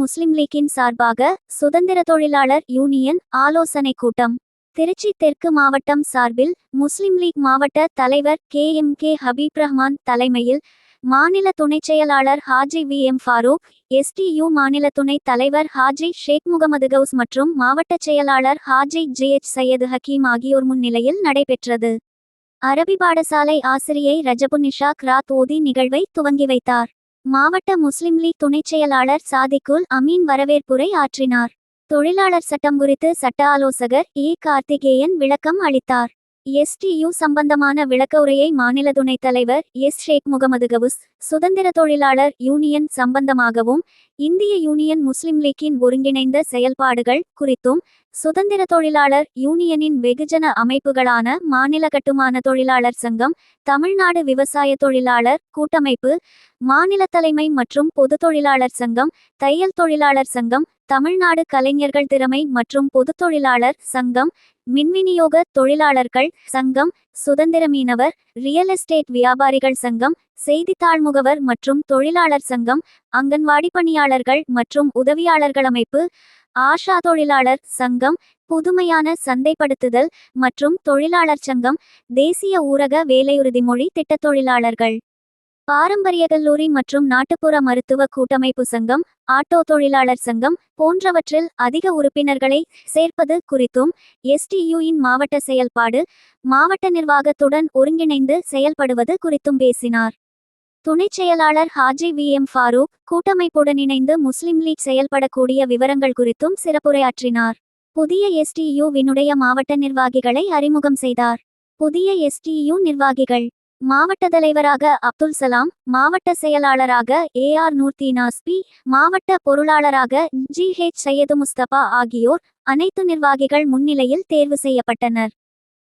முஸ்லிம் லீக்கின் சார்பாக சுதந்திர தொழிலாளர் யூனியன் ஆலோசனை கூட்டம். திருச்சி தெற்கு மாவட்டம் சார்பில் முஸ்லிம் லீக் மாவட்ட தலைவர் K M K Habib Rahman தலைமையில் மாநில துணைச் செயலாளர் Haji V M Farooq STU மாநில துணைத் தலைவர் ஹாஜி ஷேக் முகமது கவுஸ் மற்றும் மாவட்ட செயலாளர் ஹாஜி ஜி எச் சையது ஹக்கீம் ஆகியோர் முன்னிலையில் நடைபெற்றது. அரபி பாடசாலை ஆசிரியை ரஜபுனிஷா கிராத் ஓதி நிகழ்வை துவங்கி வைத்தார். மாவட்ட முஸ்லிம் லீக் துணைச் செயலாளர் சாதிக்குல் அமீன் வரவேற்புரை ஆற்றினார். தொழிலாளர் சட்டம் குறித்து சட்ட ஆலோசகர் ஏ கார்த்திகேயன் விளக்கம் அளித்தார். எஸ்டியு சம்பந்தமான விளக்கவுரையை மாநில துணைத் தலைவர் எஸ் ஷேக் முகமது கவுஸ் சுதந்திர தொழிலாளர் யூனியன் சம்பந்தமாகவும் இந்திய யூனியன் முஸ்லிம் லீக்கின் ஒருங்கிணைந்த செயல்பாடுகள் குறித்தும் சுதந்திர தொழிலாளர் யூனியனின் வெகுஜன அமைப்புகளான மாநில கட்டுமான தொழிலாளர் சங்கம் தமிழ்நாடு விவசாய தொழிலாளர் கூட்டமைப்பு மாநில தலைமை மற்றும் பொது தொழிலாளர் சங்கம் தையல் தொழிலாளர் சங்கம் தமிழ்நாடு கலைஞர்கள் திறமை மற்றும் பொது தொழிலாளர் சங்கம் மின்விநியோக தொழிலாளர்கள் சங்கம் சுதந்திர மீனவர் ரியல் எஸ்டேட் வியாபாரிகள் சங்கம் செய்தித்தாள் முகவர் மற்றும் தொழிலாளர் சங்கம் அங்கன்வாடி பணியாளர்கள் மற்றும் உதவியாளர்கள் அமைப்பு ஆஷா தொழிலாளர் சங்கம் புதுமையான சந்தைப்படுத்துதல் மற்றும் தொழிலாளர் சங்கம் தேசிய ஊரக வேலையுறுதிமொழி திட்டத் தொழிலாளர்கள். பாரம்பரிய கல்லூரி மற்றும் நாட்டுப்புற மருத்துவ கூட்டமைப்பு சங்கம் ஆட்டோ தொழிலாளர் சங்கம் போன்றவற்றில் அதிக உறுப்பினர்களை சேர்ப்பது குறித்தும் எஸ்டியுயின் மாவட்ட செயல்பாடு மாவட்ட நிர்வாகத்துடன் ஒருங்கிணைந்து செயல்படுவது குறித்தும் பேசினார். துணைச் செயலாளர் ஹாஜி வி எம் ஃபாரூக் கூட்டமைப்புடன் இணைந்து முஸ்லிம் லீக் செயல்படக்கூடிய விவரங்கள் குறித்தும் சிறப்புரையாற்றினார். புதிய எஸ்டியு வினுடைய மாவட்ட நிர்வாகிகளை அறிமுகம் செய்தார். புதிய எஸ்டியு நிர்வாகிகள் மாவட்ட தலைவராக அப்துல் சலாம் மாவட்ட செயலாளராக ஏ ஆர் நூர்த்தி நாஸ்பி மாவட்ட பொருளாளராக ஜி ஹெச் சையது முஸ்தபா ஆகியோர் அனைத்து நிர்வாகிகள் முன்னிலையில் தேர்வு செய்யப்பட்டனர்.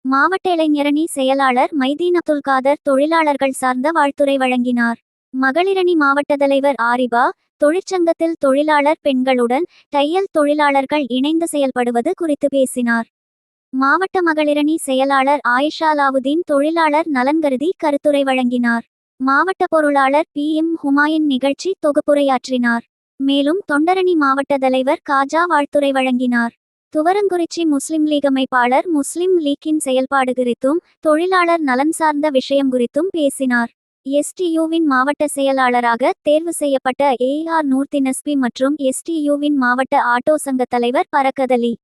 மாவட்ட இளைஞரணி செயலாளர் மைதீன் அப்துல் காதர் தொழிலாளர்கள் சார்ந்த வாழ்த்துரை வழங்கினார். மகளிரணி மாவட்ட தலைவர் ஆரிபா தொழிற்சங்கத்தில் தொழிலாளர் பெண்களுடன் தையல் தொழிலாளர்கள் இணைந்து செயல்படுவது குறித்து பேசினார். மாவட்ட மகளிரணி செயலாளர் ஆயிஷாலாவுதீன் தொழிலாளர் நலன் கருதி கருத்துரை வழங்கினார். மாவட்ட பொருளாளர் பி. எம். ஹுமாயூன் நிகழ்ச்சி தொகுப்புரையாற்றினார். மேலும் தொண்டரணி மாவட்ட தலைவர் காஜா வாழ்த்துரை வழங்கினார். துவரங்குறிச்சி முஸ்லிம் லீக் அமைப்பாளர் முஸ்லிம் லீக்கின் செயல்பாடு குறித்தும் தொழிலாளர் நலன் சார்ந்த விஷயம் குறித்தும் பேசினார். எஸ்டியூவின் மாவட்ட செயலாளராக தேர்வு செய்யப்பட்ட ஏ. ஆர். நூர்த்தி மற்றும் எஸ்டியூவின் மாவட்ட ஆட்டோ சங்க தலைவர் பரக்கதலி.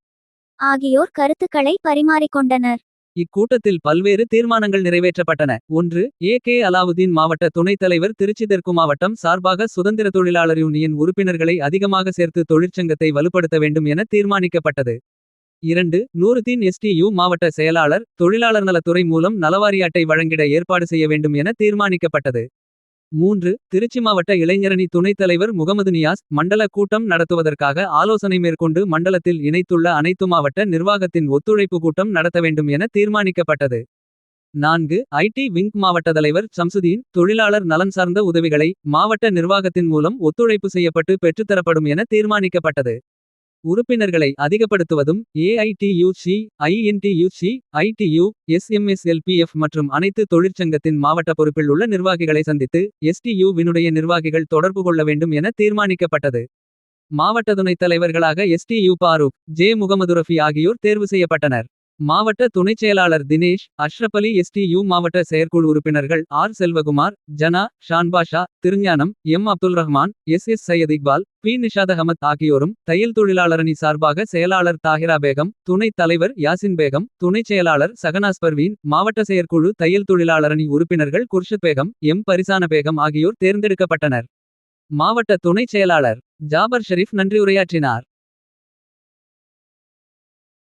ஆகியோர் கருத்துக்களை பரிமாறிக்கொண்டனர் இக்கூட்டத்தில் பல்வேறு தீர்மானங்கள் நிறைவேற்றப்பட்டன. ஒன்று ஏ. கே. அலாவுதீன் மாவட்ட துணைத் தலைவர் திருச்சி தெற்கு மாவட்டம் சார்பாக சுதந்திர தொழிலாளர் யூனியன் உறுப்பினர்களை அதிகமாக சேர்த்து தொழிற்சங்கத்தை வலுப்படுத்த வேண்டும் என தீர்மானிக்கப்பட்டது. இரண்டு நூறுதீன் எஸ்டியு மாவட்ட செயலாளர் தொழிலாளர் நலத்துறை மூலம் நலவாரி அட்டை வழங்கிட ஏற்பாடு செய்ய வேண்டும் என தீர்மானிக்கப்பட்டது. மூன்று திருச்சி மாவட்ட இளைஞரணி துணைத் தலைவர் முகமது நியாஸ் மண்டல கூட்டம் நடத்துவதற்காக ஆலோசனை மேற்கொண்டு மண்டலத்தில் இணைத்துள்ள அனைத்து மாவட்ட நிர்வாகத்தின் ஒத்துழைப்பு கூட்டம் நடத்த வேண்டும் என தீர்மானிக்கப்பட்டது. நான்கு ஐடி விங் மாவட்ட தலைவர் சம்சுதீன் தொழிலாளர் நலன் சார்ந்த உதவிகளை மாவட்ட நிர்வாகத்தின் மூலம் ஒத்துழைப்பு செய்யப்பட்டு பெற்றுத்தரப்படும் என தீர்மானிக்கப்பட்டது. உறுப்பினர்களை அதிகப்படுத்துவதும் ஏஐடியூசி ஐஎன்டியூசி ஐடியு எஸ்எம்எஸ்எல்பிஎஃப் மற்றும் அனைத்து தொழிற்சங்கத்தின் மாவட்ட பொறுப்பில் உள்ள நிர்வாகிகளை சந்தித்து எஸ்டியு வினுடைய நிர்வாகிகள் தொடர்பு கொள்ள வேண்டும் என தீர்மானிக்கப்பட்டது. மாவட்ட துணைத் தலைவர்களாக எஸ்டியு பாரூக் ஜே முகமது ரஃபி ஆகியோர் தேர்வு செய்யப்பட்டனர். மாவட்ட துணைச் செயலாளர் தினேஷ் அஷ்ரபலி எஸ்டியு மாவட்ட செயற்குழு உறுப்பினர்கள் R Selvakumar Jana Shanbasha Thirugnanam M Abdul Rahman S S Syed Iqbal P Nishad Ahmed ஆகியோரும் தையல் தொழிலாளரணி சார்பாக செயலாளர் தாஹிரா பேகம் துணைத் தலைவர் யாசின் பேகம் துணைச் செயலாளர் சகனாஸ் பர்வீன் மாவட்ட செயற்குழு தையல் தொழிலாளரணி உறுப்பினர்கள் குர்ஷத் பேகம் எம் பரிசான பேகம் ஆகியோர் தேர்ந்தெடுக்கப்பட்டனர். மாவட்ட துணைச் செயலாளர் ஜாபர் ஷெரீப் நன்றியுரையாற்றினார்.